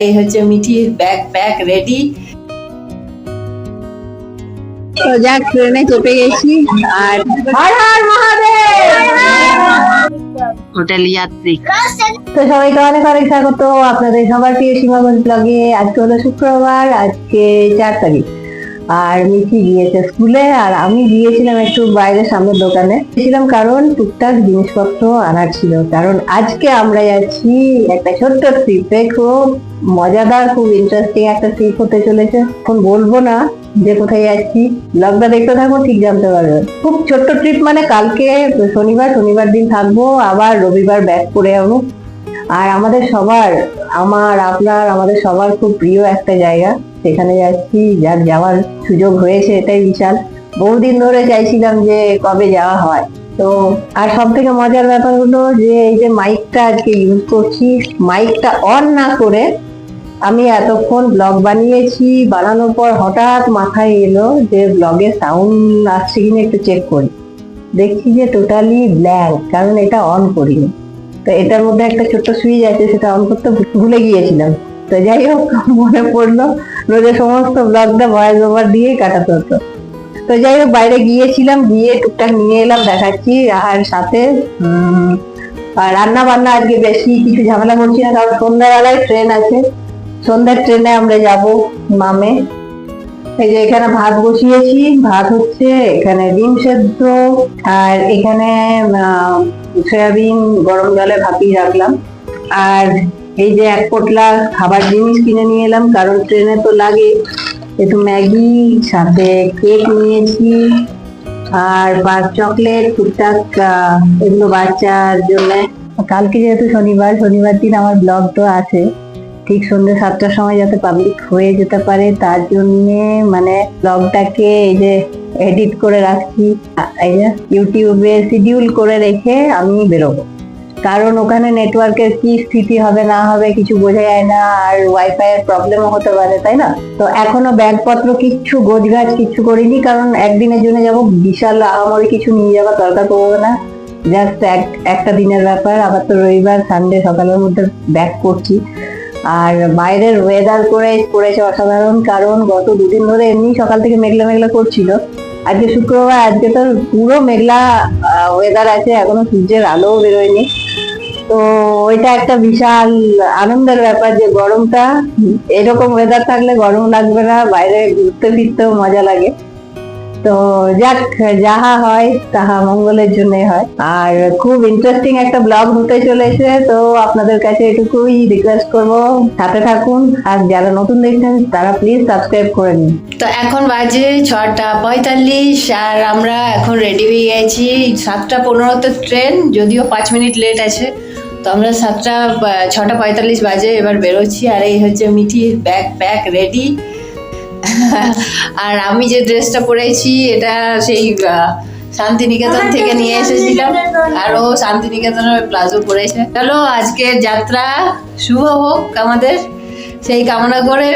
এই হচ্ছে মিঠির ব্যাগ প্যাক রেডি তো যাক ট্রেনে চেপে গেছি আর হর হর মহাদেব! হোটেল যাত্রী তো সবাইকে অনেক অনেক স্বাগত। আপনাদের সবার প্রিয় সীমাগঞ্জ ব্লগে আজকে হলো শুক্রবার আজকে চার তারিখ। আর মিঠি গিয়েছে স্কুলে, আর আমি গিয়েছিলাম একটু বাইরে সামনের দোকানে। গেছিলাম কারণ টুকটাক জিনিসপত্র আনার ছিল। কারণ আজকে আমরা যাচ্ছি একটা ছোট্ট ট্রিপে খুব মজাদার, খুব ইন্টারেস্টিং একটা ট্রিপ হতে চলেছে। এখন বলব না যে কোথায় যাচ্ছি। ব্লগটা দেখতে থাকব ঠিক জানতে পারবেন খুব ছোট্ট ট্রিপ মানে কালকে শনিবার শনিবার দিন থাকব, আবার রবিবার ব্যাক করে যাব আর আমাদের সবার, আমার, আপনার, আমাদের সবার খুব প্রিয় একটা জায়গা। সেখানে যাচ্ছি, যার যাওয়ার সুযোগ হয়েছে এটাই বিশাল। বহুদিন ধরে চাইছিলাম যে কবে যাওয়া হয়। তো আর সব থেকে মজার ব্যাপার হলো যে এই যে মাইকটা আজকে ইউজ করছি মাইকটা অন না করে আমি এতক্ষণ ব্লগ বানিয়েছি, বানানোর পর হঠাৎ মাথায় এলো যে ব্লগে সাউন্ড আসছে কিনা একটু চেক করি। দেখছি যে টোটালি ব্ল্যাঙ্ক কারণ এটা অন করিনি। তো এটার মধ্যে একটা ছোট্ট সুইচ আছে, সেটা অন করতে ভুলে গিয়েছিলাম। তো যাই হোক, মনে পড়ল রোজের সমস্ত ব্লগটা ভয়েস ওভার দিয়েই কাটাতে হতো। তো যাই হোক, বাইরে গিয়েছিলাম, গিয়ে টুকটাক নিয়ে এলাম, দেখাচ্ছি, আর সাথে রান্না বান্না আজকে বেশি কিছু ঝামেলা করছি না, কারণ সন্ধ্যাবেলায় ট্রেন আছে। সন্ধ্যার ট্রেনে আমরা যাব মামে। এই যে এখানে ভাত বসিয়েছি, ভাত হচ্ছে এখানে ডিম সেদ্ধ, আর এখানে সয়াবিন, গরম জলে ভাপিয়ে রাখলাম। আর এই যে এক পোটলা খাবার জিনিস কিনে নিয়ে এলাম, কারণ ট্রেনে তো লাগে। একটু ম্যাগি, সাথে কেক নিয়েছি, আর পাঁচ চকলেট, টুকটাক এগুলো বাচ্চার জন্য। কালকে যেহেতু শনিবার শনিবার দিন আমার ব্লগ তো আছে। ঠিক সন্ধ্যে সাতটার সময় যাতে পাবলিক হয়ে যেতে পারে, তার জন্য মানে ব্লগটাকে এই যে এডিট করে রাখছি। ইউটিউবে শিডিউল করে রেখে আমি বেরোবো। কারণ ওখানে নেটওয়ার্কের কি স্থিতি হবে, না হবে কিছু বোঝা যায় না, আর ওয়াইফাই এর প্রবলেমও হতে পারে, তাই না? তো এখনও ব্যাগপত্র কিচ্ছু গোছগাছ কিচ্ছু করিনি, কারণ একদিনের জন্য যাব, বিশাল আহামরি কিছু নিয়ে যাওয়ার দরকার পড়বে না। জাস্ট এক, একটা দিনের ব্যাপার, আবার তো রবিবার সানডে সকালের মধ্যে ব্যাক করছি। আর বাইরের ওয়েদার করে, করেছে অসাধারণ, কারণ গত দুদিন ধরে এমনি সকাল থেকে মেঘলা মেঘলা করছিল। আজকে শুক্রবার, আজকে তো পুরো মেঘলা ওয়েদার আছে, এখনও সূর্যের আলোও বেরোয়নি। তো ওইটা একটা বিশাল আনন্দের ব্যাপার যে গরমটা, এরকম ওয়েদার থাকলে গরম লাগবে না, বাইরে ঘুরতে ফিরতেও মজা লাগে। তো যাক, যাহা হয় তাহা মঙ্গলের জন্যই হয়। আর খুব ইন্টারেস্টিং একটা ব্লগ হতে চলেছে, তো আপনাদের কাছে এটুকুই রিকোয়েস্ট করব। সাথে থাকুন, আর যারা নতুন দেখছেন, তারা প্লিজ সাবস্ক্রাইব করে নিন। তো এখন বাজে ছটা পঁয়তাল্লিশ, আর আমরা এখন রেডি হয়ে গেছি সাতটা পনেরোতে ট্রেন যদিও পাঁচ মিনিট লেট আছে। তো আমরা সাতটা ছটা পঁয়তাল্লিশ বাজে এবার বেরোচ্ছি আর এই হচ্ছে মিঠির ব্যাগ প্যাক রেডি আর আমি যে ড্রেসটা পরেছি এটা সেই শান্তিনিকেতন থেকে নিয়ে এসেছিলাম। আর ও শান্তিনিকেতনের প্লাজো পরেছে। চলো আজকের যাত্রা শুভ হোক আমাদের। সেই কামনা করে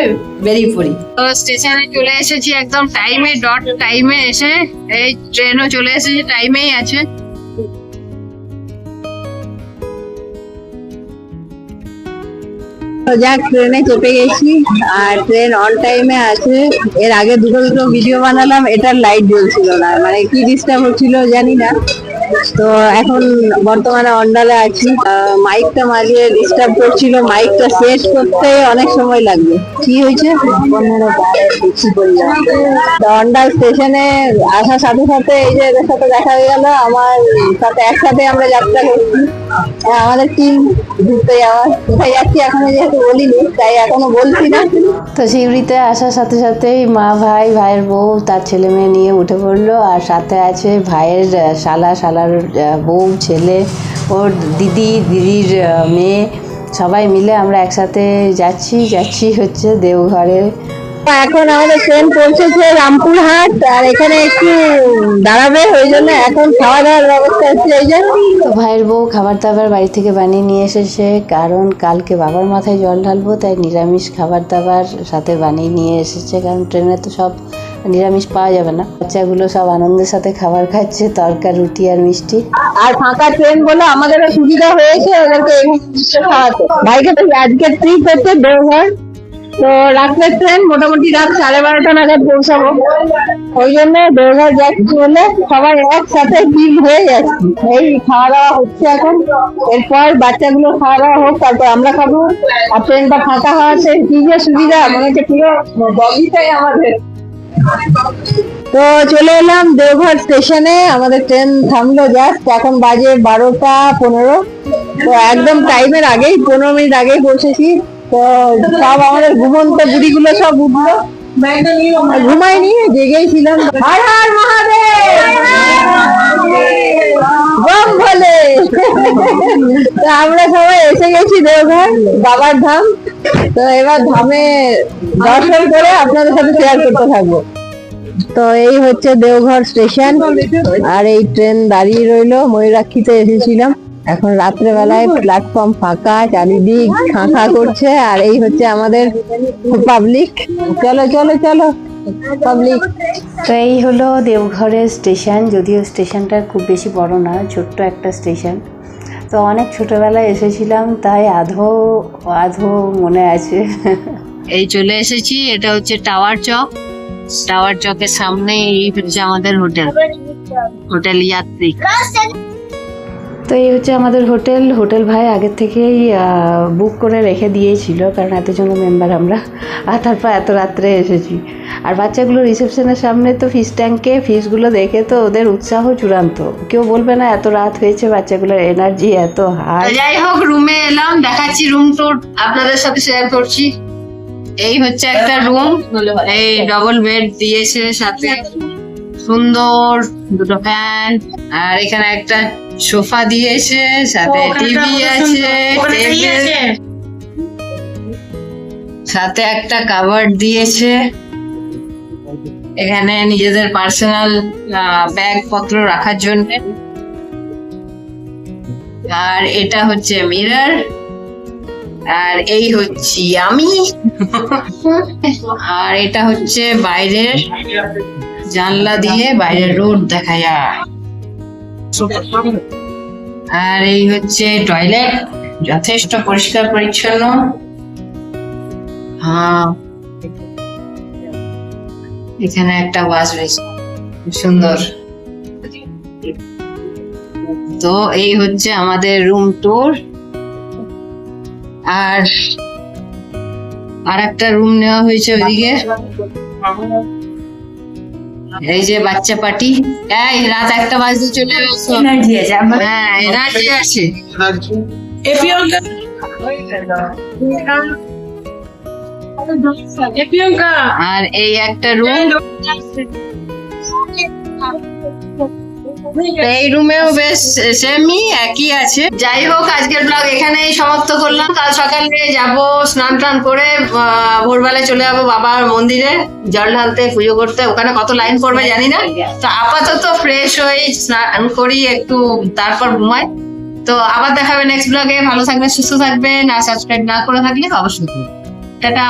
বেরিয়ে পড়ি। তো স্টেশনে চলে এসেছি একদম টাইমে ডট টাইমে এসে। এই ট্রেনও চলে এসেছে টাইমেই আছে। যাক ট্রেনে চেপে গেছি আর ট্রেন অন টাইমে আছে। এর আগে দুটো দুটো ভিডিও বানালাম এটার লাইট জ্বলছিল না। মানে কি ডিস্টার্ব হচ্ছিল জানি না। তো এখন বর্তমানে অন্ডালে আছি। মাইকটা মাঝে ডিস্টার্ব করছিল। মাইকটা সেট করতে অনেক সময় লাগবে। কি হয়েছে? অন্ডাল স্টেশনে আসার সাথে সাথে এই যে এদের সাথে দেখা হয়ে গেল। আমার সাথে একসাথে আমরা যাত্রা করছি। হ্যাঁ, আমাদের টিম ঘুরতে যাওয়া কোথায় যাচ্ছি? এখনও যেহেতু বলিনি, তাই এখনও বলছি না। তো সিউড়িতে আসার সাথে সাথেই মা ভাই, ভাইয়ের বউ, তার ছেলে মেয়ে নিয়ে উঠে পড়ল। আর সাথে আছে ভাইয়ের শালা, শালার বউ, ছেলে, ওর দিদি, দিদির মেয়ে। সবাই মিলে আমরা একসাথে যাচ্ছি যাচ্ছি হচ্ছে দেওঘরে। এখন আমাদের ট্রেন পৌঁছেছে রামপুরহাট আর এখানে একটু দাঁড়াবে ওই জন্য এখন খাওয়া দাওয়ার ব্যবস্থা হচ্ছে এই জন্য তো ভাইয়ের বউ খাবার দাবার বাড়ি থেকে বানিয়ে নিয়ে এসেছে কারণ কালকে বাবার মাথায় জল ঢালবো তাই নিরামিষ খাবার দাবার সাথে বানিয়ে নিয়ে এসেছে কারণ ট্রেনে তো সব নিরামিষ পাওয়া যাবে না। বাচ্চাগুলো সব আনন্দের সাথে খাবার খাচ্ছে তরকা রুটি আর মিষ্টি। আর ফাঁকা ট্রেন বলে আমাদের সুবিধা হয়েছে ওদেরকে খাওয়াতে। ভাইকে তো আজকে ট্রিপ হচ্ছে দেওঘর তো রাত্রের ট্রেন মোটামুটি রাত সাড়ে বারোটা নাগাদ পৌঁছাবো। ওই জন্য দেওঘর যাচ্ছি বলে সবাই একসাথে ট্রিপ হয়ে যাচ্ছি। এই খাওয়া দাওয়া হচ্ছে এখন। এরপর বাচ্চাগুলো খাওয়া দাওয়া হোক, তারপর আমরা খাব। আর ট্রেনটা ফাঁকা হওয়াতে কি যে সুবিধা, মনে হচ্ছে পুরো বগিটাই আমাদের। তো চলে এলাম দেওঘর স্টেশনে, আমাদের ট্রেন থামলো জাস্ট এখন বাজে বারোটা পনেরো। তো একদম টাইমের আগেই, পনেরো মিনিট আগেই পৌঁছেছি। তো সব আমাদের ঘুমন্ত বুড়িগুলো সব উঠল ঘুমাইনি জেগেই ছিলাম হর হর মহাদেব বলে তো আমরা সবাই এসে গেছি দেওঘর বাবার ধাম তো এবার ধামে দর্শন করে আপনাদের সাথে শেয়ার করতে থাকব। তো এই হচ্ছে দেওঘর স্টেশন আর এই ট্রেন দাঁড়িয়ে রইল, ময়ূরাক্ষীতে এসেছিলাম। এখন রাত্রে বেলায় প্ল্যাটফর্ম ফাঁকা চারিদিক ফাঁকা করছে আর এই হচ্ছে আমাদের পাবলিক চলো চলো চলো পাবলিক তো এই হলো দেওঘরের স্টেশন যদিও স্টেশনটা খুব বেশি বড় না ছোট্ট একটা স্টেশন তো অনেক ছোটবেলায় এসেছিলাম তাই আধো আধো মনে আছে। এই চলে এসেছি এটা হচ্ছে টাওয়ার চক টাওয়ার চকের সামনে এই হচ্ছে আমাদের হোটেল হোটেল ইয়াত্রিক তো এই হচ্ছে আমাদের হোটেল। হোটেল ভাই আগের থেকেই বুক করে রেখে দিয়েছিল, কারণ এতজন মেম্বার আমরা। আর তারপর এত রাত্রে এসেছি। আর বাচ্চাগুলো রিসেপশনের সামনে তো ফিস ট্যাঙ্কে ফিসগুলো দেখে তো ওদের উৎসাহ চূড়ান্ত। কেউ বলবে না, এত রাত হয়েছে, বাচ্চাগুলোর এনার্জি এত হাই যাই হোক রুমে এলাম, দেখাচ্ছি রুম টুর আপনাদের সাথে শেয়ার করছি। এই হচ্ছে একটা রুম এই ডবল বেড দিয়েছে সাথে। সুন্দর দুটো ফ্যান আর এখানে একটা সোফা দিয়েছে সাথে টিভি আছে সাথে একটা কাভার্ড দিয়েছে এখানে নিজেদের পার্সোনাল ব্যাগ পত্র রাখার জন্য। আর এটা হচ্ছে মিরর আর এই হচ্ছি আমি। আর এটা হচ্ছে বাইরের জানলা দিয়ে বাইরে রোড দেখা আর এই হচ্ছে টয়লেট, যথেষ্ট পরিষ্কার পরিচ্ছন্ন। হ্যাঁ। এখানে একটা ওয়াশ বেসিন সুন্দর। তো এই হচ্ছে আমাদের রুম টুর আর আর একটা রুম নেওয়া হয়েছে ওইদিকে। এই যে বাচ্চা পার্টি। এই রাত একটা বাজতে চলে আসো হ্যাঁ এনার্জি আছে। আর এই একটা রুম এই রুমেও বেশ সেমই একই আছে। যাই হোক, আজকের ব্লগ এখানেই সমাপ্ত করলাম। কাল সকালে যাব স্নান টান করে ভোরবেলায় চলে যাব বাবার মন্দিরে, জল ঢালতে, পুজো করতে। ওখানে কত লাইন পড়বে জানি না। তো আপাতত ফ্রেশ হয়ে স্নান করি, একটু তারপর ঘুমাই। তো আবার দেখাবে নেক্সট ব্লগে ভালো থাকবেন, সুস্থ থাকবেন। আর সাবস্ক্রাইব না করে থাকলে অবশ্যই। টাটা।